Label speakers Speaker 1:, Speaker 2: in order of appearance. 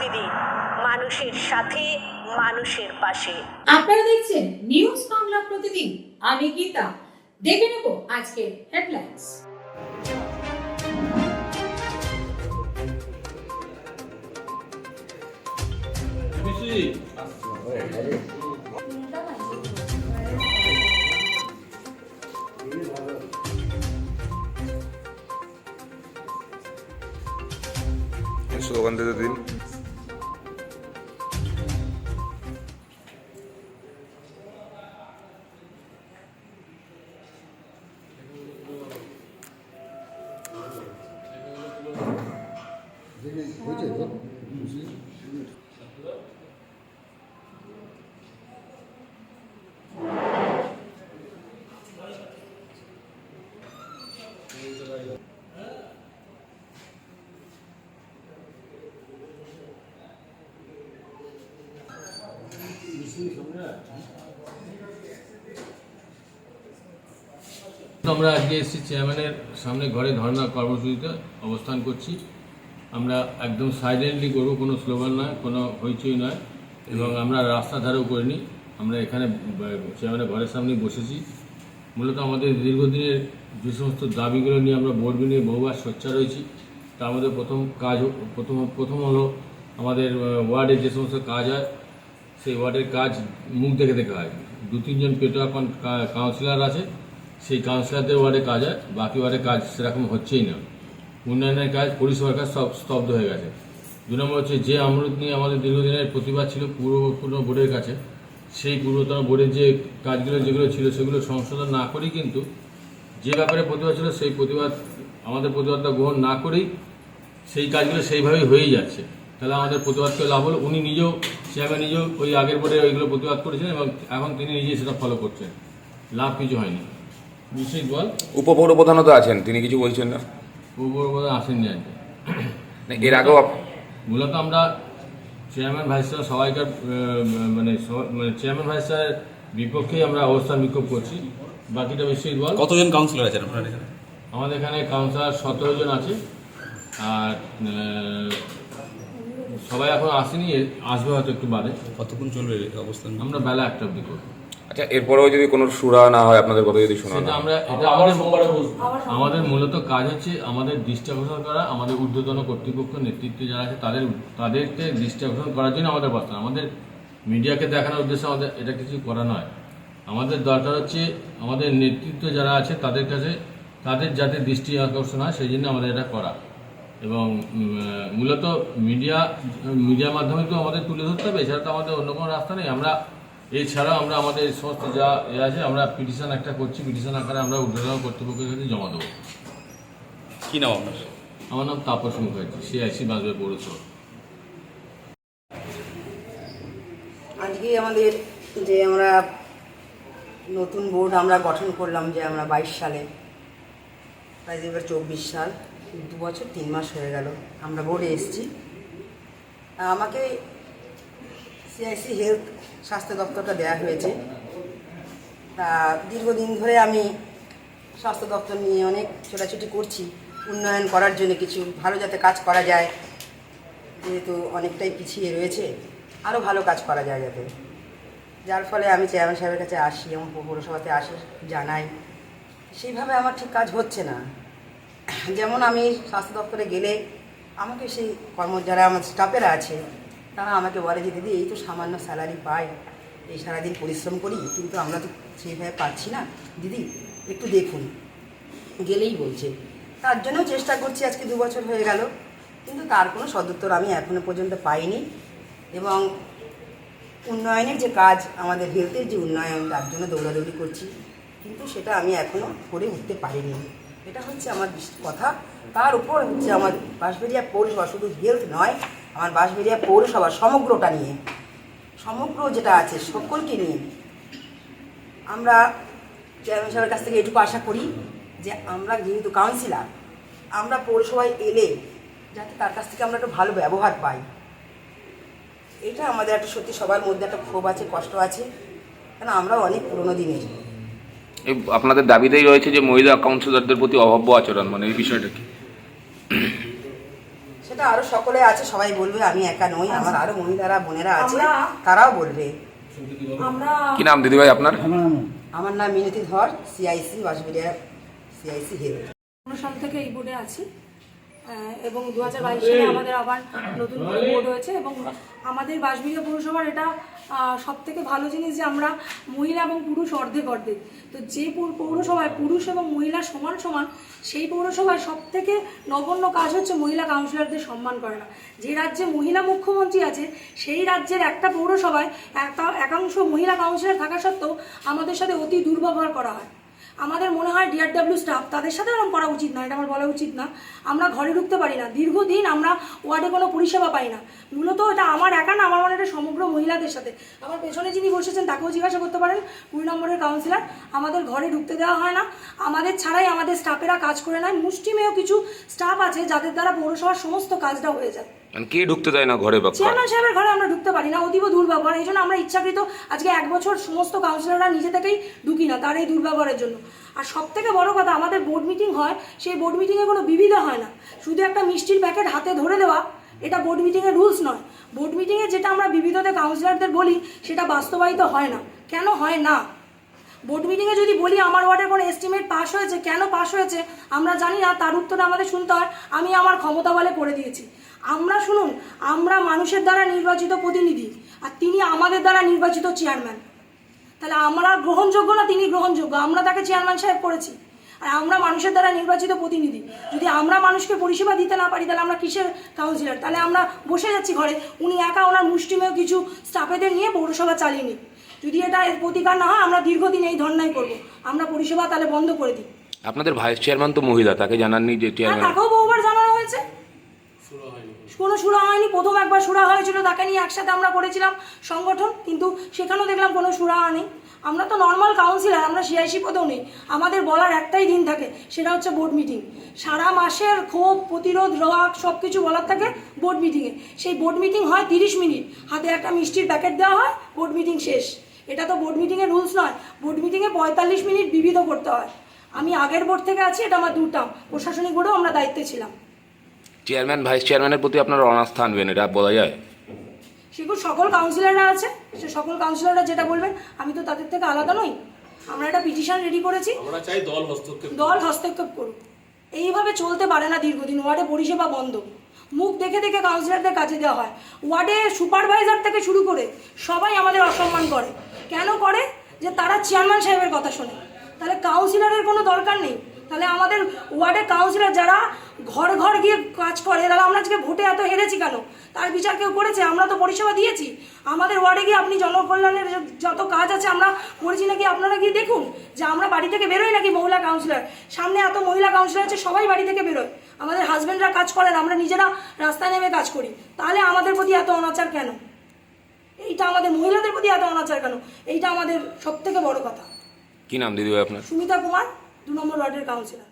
Speaker 1: প্রতিদিন মানুষের সাথে মানুষের পাশে।
Speaker 2: আপনারা দেখছেন নিউজ বাংলা প্রতিদিন। আমি গীতা। দেখে নেব আজকের হেডলাইন্স
Speaker 3: স্লোগান দিতে দিন
Speaker 4: তো আমরা আজকে এসেছি চেয়ারম্যানের সামনে ঘরে ধর্ণা কর্মসূচিতে অবস্থান করছি। আমরা একদম সাইলেন্টলি করব, কোনো স্লোগান নয়, কোনো হইচই নয়। এবং আমরা রাস্তা ধারেও করিনি। আমরা এখানে চেয়ারম্যানের ঘরের সামনেই বসেছি। মূলত আমাদের দীর্ঘদিনের যে সমস্ত দাবিগুলো নিয়ে আমরা বোর্ড নিয়ে বহুবার সোচ্চার রয়েছি তার মধ্যে প্রথম কাজ, প্রথম প্রথম হলো আমাদের ওয়ার্ডে যে সমস্ত কাজ হয়, সেই ওয়ার্ডের কাজ মুখ দেখে দেখে হয়। দু, তিনজন পেটোয়া কাউন্সিলর আছে, সেই কাউন্সিলরদের ওয়ার্ডে কাজ হয়, বাকি ওয়ার্ডে কাজ সেরকম হচ্ছেই না। উন্নয়নের কাজ, পরিষেবার কাজ সব স্তব্ধ হয়ে গেছে। দু নম্বর হচ্ছে, যে আমরুদ নিয়ে আমাদের দীর্ঘদিনের প্রতিবাদ ছিল পূর্বপূর্ণ বোর্ডের কাছে, সেই পূর্বতন বোর্ডের যে কাজগুলো যেগুলো ছিল সেগুলো সংশোধন না করেই কিন্তু যে ব্যাপারে প্রতিবাদ ছিল, সেই প্রতিবাদ, আমাদের প্রতিবাদটা গ্রহণ না করেই সেই কাজগুলো সেইভাবেই হয়েই যাচ্ছে। তাহলে আমাদের প্রতিবাদকে লাভ হলো? উনি নিজেও, চেয়ারম্যান নিজেও ওই আগের বোর্ডে ওইগুলো প্রতিবাদ করেছেন এবং এখন তিনি নিজেই সেটা ফলো করছেন। লাভ কিছু হয়নি। নিশ্চিত বল।
Speaker 3: উপপৌর প্রধানত আছেন, তিনি কিছু বলছেন না?
Speaker 4: পূর্ব আসেননি আজকে
Speaker 3: না, এর আগেও আপ-
Speaker 4: মূলত আমরা চেয়ারম্যান ভাইস চেয়ার সবাইকার আহ, মানে মানে চেয়ারম্যান ভাইস বিপক্ষেই আমরা অবস্থান বিক্ষোভ করছি। বাকিটা বিশ্বজিৎ বল।
Speaker 5: কতজন কাউন্সিলর আছেন আপনার এখানে?
Speaker 4: আমাদের এখানে কাউন্সিলর সতেরো জন আছে। আর আহ, সবাই এখন আসেনি আসবে হয়তো একটু বাদে।
Speaker 5: কতক্ষণ চলবে এই অবস্থান?
Speaker 4: আমরা বেলা একটা অব্দি করব।
Speaker 3: আচ্ছা এরপরেও যদি কোনো সুরা না হয় আপনাদের কথা যদি শোনা
Speaker 4: সেটা
Speaker 3: না
Speaker 4: আমরা এটা আমাদের আমাদের মূলত কাজ হচ্ছে আমাদের দৃষ্টি আকর্ষণ করা আমাদের ঊর্ধ্বতন কর্তৃপক্ষ নেতৃত্বে যারা আছে তাদের তাদেরকে দৃষ্টি আকর্ষণ করার জন্য আমাদের বার্তা আমাদের মিডিয়াকে দেখানোর উদ্দেশ্যে আমাদের এটা কিছু করা নয়। আমাদের দরকার হচ্ছে আমাদের নেতৃত্ব যারা আছে তাদের কাছে তাদের যাতে দৃষ্টি আকর্ষণ হয় সেই জন্য আমাদের এটা করা। এবং মূলত মিডিয়া মিডিয়ার মাধ্যমে তো আমাদের তুলে ধরতে হবে এছাড়া তো আমাদের অন্য কোনো রাস্তা নেই। আমরা এছাড়াও আমরা আমাদের সমস্ত যা এ আছে আমরা পিটিশন একটা করছি পিটিশন আকারে আমরা ঊর্ধ্বতন কর্তৃপক্ষের কাছে জমা দেবো।
Speaker 5: কি নাম আপনার?
Speaker 4: আমার নাম তাপস মুখার্জি সিআইসি বাজবে পৌরসভা।
Speaker 6: আজকে আমাদের যে আমরা নতুন বোর্ড আমরা গঠন করলাম যে আমরা বাইশ সালে প্রায় এবার চব্বিশ সাল দু বছর তিন মাস হয়ে গেল আমরা বোর্ডে এসেছি। আমাকে সিআইসি হেলথ স্বাস্থ্য দপ্তরটা দেওয়া হয়েছে। তা দীর্ঘদিন ধরে আমি স্বাস্থ্য দপ্তর নিয়ে অনেক ছোটাছুটি করছি, উন্নয়ন করার জন্য কিছু ভালো যাতে কাজ করা যায়, যেহেতু অনেকটাই পিছিয়ে রয়েছে আরও ভালো কাজ করা যায় যাতে। যার ফলে আমি চেয়ারম্যান সাহেবের কাছে আসি এবং পৌরসভাতে আসি, জানাই। সেইভাবে আমার ঠিক কাজ হচ্ছে না। যেমন আমি স্বাস্থ্য দপ্তরে গেলে আমাকে সেই কর্ম যারা আমার স্টাফেরা আছে তারা আমাকে বলে যে, দিদি, এই তো সামান্য স্যালারি পাই। এই সারাদিন পরিশ্রম করি, কিন্তু আমরা তো সেইভাবে পাচ্ছি না। দিদি, একটু দেখুন। গেলেই বলছে। তার জন্যও চেষ্টা করছি, আজকে দু বছর হয়ে গেল। কিন্তু তার কোনো সদুত্তর আমি এখনও পর্যন্ত পাইনি। এবং উন্নয়নের যে কাজ, আমাদের হেলথের যে উন্নয়ন, তার জন্য দৌড়াদৌড়ি করছি। কিন্তু সেটা আমি এখনও করে উঠতে পারিনি। এটা হচ্ছে আমার কথা। তার উপর হচ্ছে আমার বাঁশবেরিয়া পৌরসভা শুধু হেলথ নয় আমার বাঁশবেরিয়া পৌরসভা সমগ্রটা নিয়ে, সমগ্র যেটা আছে সকলকে নিয়ে আমরা চেয়ারম্যান সাহেবের কাছ থেকে এটুকু আশা করি যে আমরা যেহেতু কাউন্সিলার আমরা পৌরসভায় এলে যাতে তার কাছ থেকে আমরা একটু ভালো ব্যবহার পাই। এটা আমাদের একটা সত্যি সবার মধ্যে একটা ক্ষোভ আছে, কষ্ট আছে, কেন আমরাও অনেক পুরোনো দিনের।
Speaker 3: আপনাদের দাবিতেই রয়েছে যে মহিলা কাউন্সিলরদের প্রতি অভব্য আচরণ মানে এই বিষয়টা কি?
Speaker 6: সেটা আরও সকলে আছে সবাই বলবে আমি একা নই আমার আরও মহিলারা বোনেরা আছে তারাও বলবে।
Speaker 3: কি নাম দিদিভাই আপনার?
Speaker 6: আমার নাম মিনতি ধর সিআইসি বাসবিড়িয়া সিআইসি হেড
Speaker 7: অনুষ্ঠান থেকে এই বোর্ডে আছি। এবং দু হাজার বাইশ সালে আমাদের আবার নতুন করে বোর্ড হয়েছে এবং আমাদের বাঁশবিড়িয়া পৌরসভার এটা সব থেকে ভালো জিনিস যে আমরা মহিলা এবং পুরুষ অর্ধেক অর্ধেক। তো যে পৌর- পৌরসভায় পুরুষ এবং মহিলা সমান সমান, সেই পৌরসভায় সব থেকে নগণ্য কাজ হচ্ছে মহিলা কাউন্সিলরদের সম্মান করে না যে রাজ্যে মহিলা মুখ্যমন্ত্রী আছে, সেই রাজ্যের একটা পৌরসভায় একা- একাংশ মহিলা কাউন্সিলর থাকা সত্ত্বেও আমাদের সাথে অতি দুর্ব্যবহার করা হয়। আমাদের মনে হয় ডিআরডব্লিউ স্টাফ তাদের সাথে এরকম করা উচিত না এটা আমার বলা উচিত না। আমরা ঘরে ঢুকতে পারি না। দীর্ঘদিন আমরা ওয়ার্ডে কোনো পরিষেবা পাই না। মূলত এটা আমার একা না আমার মনে এটা সমগ্র মহিলাদের সাথে। আমার পেছনে যিনি বসেছেন তাকেও জিজ্ঞাসা করতে পারেন। কুড়ি নম্বরের কাউন্সিলর আমাদের ঘরে ঢুকতে দেওয়া হয় না। আমাদের ছাড়াই আমাদের স্টাফেরা কাজ করে নেয়। মুষ্টিমেয় কিছু স্টাফ আছে যাদের দ্বারা পৌরসভার সমস্ত কাজটা হয়ে যায়।
Speaker 3: মানে কে ঢুকতে দেয় না ঘরে
Speaker 7: চেয়ারম্যান সাহেবের ঘরে আমরা ঢুকতে পারি না অতীব দুর্ব্যবহার। এই জন্য আমরা ইচ্ছাকৃত আজকে এক বছর সমস্ত কাউন্সিলররা নিজে থেকেই ঢুকি না তার এই দুর্ব্যবহারের জন্য। আর সব থেকে বড় কথা, আমাদের বোর্ড মিটিং হয়, সেই বোর্ড মিটিংয়ে কোনো বিবিধা হয় না। শুধু একটা মিষ্টির প্যাকেট হাতে ধরে দেওয়া, এটা বোর্ড মিটিংয়ের রুলস নয়। বোর্ড মিটিংয়ে যেটা আমরা বিবিধতে কাউন্সিলরদের বলি, সেটা বাস্তবায়িত হয় না। কেন হয় না? বোর্ড মিটিংয়ে যদি বলি, আমার ওয়ার্ডের কোনো এস্টিমেট পাস হয়েছে, কেন পাস হয়েছে, আমরা জানি না, তার উত্তর আমাদের শুনতে হয়। আমি আমার ক্ষমতা বলে করে দিয়েছি। আমরা শুনুন, আমরা মানুষের দ্বারা নির্বাচিত প্রতিনিধি, আর তিনি আমাদের দ্বারা নির্বাচিত চেয়ারম্যান তাহলে আমরা গ্রহণযোগ্য না তিনি গ্রহণযোগ্য। আমরা তাকে চেয়ারম্যান সাহেব করেছি। আর আমরা মানুষের দ্বারা নির্বাচিত প্রতিনিধি। যদি আমরা মানুষকে পরিষেবা দিতে না পারি তাহলে আমরা কিসের কাউন্সিলর তাহলে আমরা বসে যাচ্ছি ঘরে। উনি একা ওনার মুষ্টিমেয় কিছু স্টাফেদের নিয়ে পৌরসভা চালিয়ে নিই যদি এটা এর প্রতিকার না হয় আমরা দীর্ঘদিন এই ধর্নাই করব। আমরা পরিষেবা তাহলে বন্ধ করে দিই।
Speaker 3: আপনাদের ভাইস চেয়ারম্যান তো মহিলা তাকে জানাননি যে চেয়ারম্যান
Speaker 7: তাকেও বহুবার জানানো হয়েছে। কোনো সুরা হয়নি, প্রথম একবার সুরা হয়েছিল, তাকে নিয়ে একসাথে আমরা করেছিলাম সংগঠন, কিন্তু সেখানেও দেখলাম কোনো সুরা নেই। আমরা তো নর্মাল কাউন্সিলর আমরা সিআইসি পদেও নেই। আমাদের বলার একটাই দিন থাকে, সেটা হচ্ছে বোর্ড মিটিং সারা মাসের ক্ষোভ, প্রতিরোধ রাগ সব কিছু বলার থাকে বোর্ড মিটিংয়ে সেই বোর্ড মিটিং হয় তিরিশ মিনিট। হাতে একটা মিষ্টির প্যাকেট দেওয়া হয় বোর্ড মিটিং শেষ। এটা তো বোর্ড মিটিংয়ের রুলস নয়। বোর্ড মিটিংয়ে পঁয়তাল্লিশ মিনিট বিবিধ করতে হয়। আমি আগের বোর্ড থেকে আছি, এটা আমার দুটাম প্রশাসনিক বোর্ডেও আমরা দায়িত্বে ছিলাম।
Speaker 3: চেয়ারম্যান ভাইস চেয়ারম্যানের প্রতি আপনার অনাস্থা আনবেন এটা বলা যায়?
Speaker 7: সেগুলো সকল কাউন্সিলররা আছে? সে সকল কাউন্সিলররা যেটা বলবেন আমি তো তাদের থেকে আলাদা নই। আমরা একটা পিটিশন রেডি করেছি।
Speaker 5: আমরা চাই দল হস্তক্ষেপ
Speaker 7: দল হস্তক্ষেপ করুক। এইভাবে চলতে পারে না দীর্ঘদিন ওয়ার্ডে পরিষেবা বন্ধ। মুখ দেখে দেখে কাউন্সিলরদের কাজে দেওয়া হয়। ওয়ার্ডে সুপারভাইজার থেকে শুরু করে সবাই আমাদের অসম্মান করে। কেন করে? যে তারা চেয়ারম্যান সাহেবের কথা শোনে। তাহলে কাউন্সিলরের কোনো দরকার নেই। তাহলে আমাদের ওয়ার্ডে কাউন্সিলর যারা ঘর ঘর গিয়ে কাজ করে তাহলে আমরা আজকে ভোটে এত হেরেছি কেন? তার বিচার কেউ করেছে? আমরা তো পরিষেবা দিয়েছি। আমাদের ওয়ার্ডে গিয়ে আপনি জনকল্যাণের যত কাজ আছে আমরা করেছি নাকি? আপনারা গিয়ে দেখুন যে আমরা বাড়ি থেকে বেরোই নাকি মহিলা কাউন্সিলর সামনে এত মহিলা কাউন্সিলর আছে সবাই বাড়ি থেকে বেরোয়। আমাদের হাজব্যান্ডরা কাজ করেন আমরা নিজেরা রাস্তায় নেমে কাজ করি। তাহলে আমাদের প্রতি এত অনাচার কেন? এইটা আমাদের মহিলাদের প্রতি এত অনাচার কেন? এইটা আমাদের সব থেকে বড় কথা।
Speaker 3: কি নাম দিদিভাই আপনার?
Speaker 7: সুমিতা কুমার। দু নম্বর ওয়ার্ডের কাউন্সিলর।